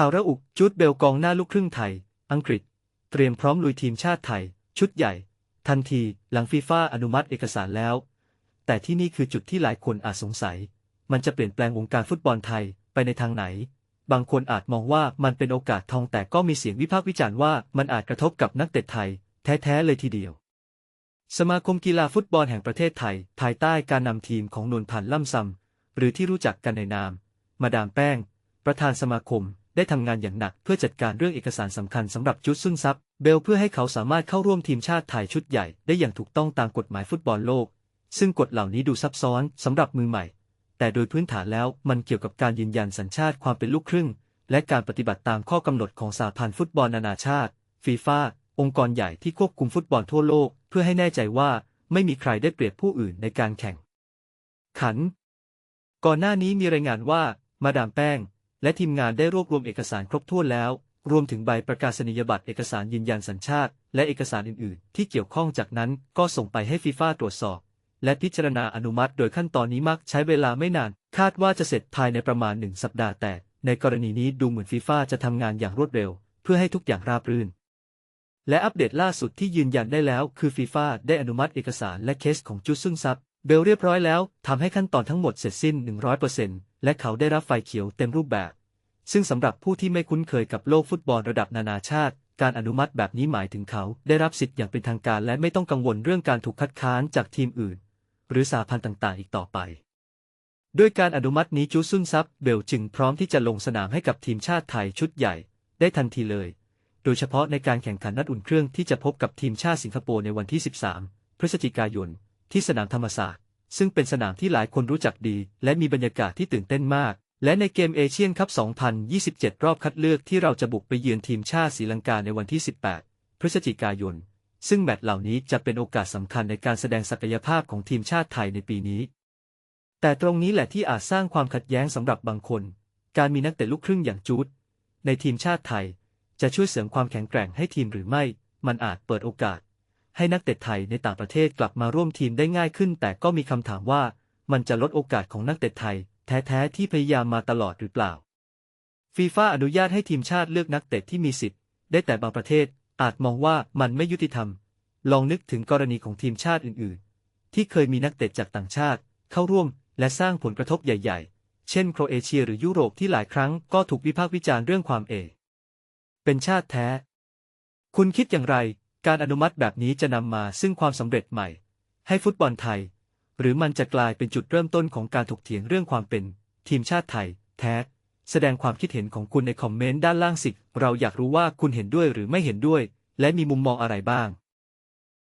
ข่าวระอุจูดเบลกองหน้าลูกครึ่งไทย อังกฤษ เตรียมพร้อมลุยทีมชาติไทย ชุดใหญ่ ทันทีหลังฟีฟ่าอนุมัติเอกสารแล้ว แต่ที่นี่คือจุดที่หลายคนอาจสงสัย มันจะเปลี่ยนแปลงวงการฟุตบอลไทยไปในทางไหน บางคนอาจมองว่ามันเป็นโอกาสทองแต่ก็มีเสียงวิพากษ์วิจารณ์ว่ามันอาจกระทบกับนักเตะไทย แท้ๆเลยทีเดียว สมาคมกีฬาฟุตบอลแห่งประเทศไทย ภายใต้การนำทีมของนวลพันธ์ล่ำซำหรือที่รู้จักกันในนาม มาดามแป้ง ประธานสมาคม ได้ทำงานอย่างหนักเพื่อจัดการเรื่องเอกสารสำคัญสำหรับจุดซุนซับเบลเพื่อให้เขาสามารถเข้าร่วมทีมชาติไทยชุดใหญ่ได้อย่างถูกต้องตามกฎหมายฟุตบอลโลก ซึ่งกฎเหล่านี้ดูซับซ้อนสำหรับมือใหม่ แต่โดยพื้นฐานแล้วมันเกี่ยวกับการยืนยันสัญชาติความเป็นลูกครึ่ง และการปฏิบัติตามข้อกำหนดของสหพันธ์ฟุตบอลนานาชาติฟีฟ่าองค์กรใหญ่ที่ควบคุมฟุตบอลทั่วโลก เพื่อให้แน่ใจว่าไม่มีใครได้เปรียบผู้อื่นในการแข่งขัน ก่อนหน้านี้มีรายงานว่ามาดามแป้ง และทีมงานได้รวบรวมเอกสารครบถ้วนแล้ว รวมถึงใบประกาศนียบัตรเอกสารยืนยันสัญชาติ และเอกสารอื่น ๆ ที่เกี่ยวข้องจากนั้นก็ส่งไปให้ฟีฟ่าตรวจสอบ และพิจารณาอนุมัติโดยขั้นตอนนี้มักใช้เวลาไม่นาน คาดว่าจะเสร็จภายในประมาณหนึ่งสัปดาห์แต่ ในกรณีนี้ดูเหมือนฟีฟ่าจะทำงานอย่างรวดเร็ว เพื่อให้ทุกอย่างราบรื่นและอัปเดตล่าสุดที่ยืนยันได้แล้วคือฟีฟ่าได้อนุมัติเอกสารและเคสของจุดซึ่งซับ เบลเรียบร้อยแล้วทำให้ขั้นตอนทั้งหมดเสร็จสิ้น 100%และเขาได้รับไฟเขียวเต็มรูปแบบ ซึ่งสำหรับผู้ที่ไม่คุ้นเคยกับโลกฟุตบอลระดับนานาชาติ การอนุมัติแบบนี้หมายถึงเขา ได้รับสิทธิ์อย่างเป็นทางการและไม่ต้องกังวลเรื่องการถูกคัดค้านจากทีมอื่น หรือสาพันธ์ต่างๆ อีกต่อไป ด้วยการอนุมัตินี้จูซุนซับเบลจึงพร้อมที่จะลงสนามให้กับทีมชาติไทยชุดใหญ่ ได้ทันทีเลย โดยเฉพาะในการแข่งขันนัดอุ่นเครื่องที่จะพบกับทีมชาติสิงคโปร์ในวันที่ 13 พฤศจิกายน ที่สนามธรรมศาสตร์ ซึ่งเป็นสนามที่หลายคนรู้จักดี และมีบรรยากาศที่ตื่นเต้นมาก และในเกมเอเชียนคัพ 2027 รอบคัดเลือกที่เราจะบุกไปเยือนทีมชาติศรีลังกาในวันที่ 18 พฤศจิกายน ซึ่งแมตช์เหล่านี้จะเป็นโอกาสสำคัญในการแสดงศักยภาพของทีมชาติไทยในปีนี้ แต่ตรงนี้แหละที่อาจสร้างความขัดแย้งสำหรับบางคน การมีนักเตะลูกครึ่งอย่างจูดในทีมชาติไทย จะช่วยเสริมความแข็งแกร่งให้ทีมหรือไม่ มันอาจเปิดโอกาส ให้นักเตะไทยในต่างประเทศกลับมาร่วมทีมได้ง่ายขึ้น แต่ก็มีคำถามว่ามันจะลดโอกาสของนักเตะไทย แท้ๆที่พยายามมาตลอดหรือเปล่าฟีฟ่าอนุญาตให้ทีมชาติเลือกนักเตะที่มีสิทธิ์ ได้แต่บางประเทศอาจมองว่ามันไม่ยุติธรรม ลองนึกถึงกรณีของทีมชาติอื่นๆ ที่เคยมีนักเตะจากต่างชาติ เข้าร่วมและสร้างผลกระทบใหญ่ๆ เช่น โครเอเชียหรือยุโรปที่หลายครั้งก็ถูกวิพากษ์วิจารณ์เรื่องความเอ เป็นชาติแท้ คุณคิดอย่างไร การอนุมัติแบบนี้จะนำมาซึ่งความสำเร็จใหม่ ให้ฟุตบอลไทย หรือมันจะกลายเป็นจุดเริ่มต้นของการถกเถียงเรื่องความเป็น ทีมชาติไทย แท้ แสดงความคิดเห็นของคุณในคอมเมนต์ด้านล่างสิ เราอยากรู้ว่าคุณเห็นด้วยหรือไม่เห็นด้วย และมีมุมมองอะไรบ้าง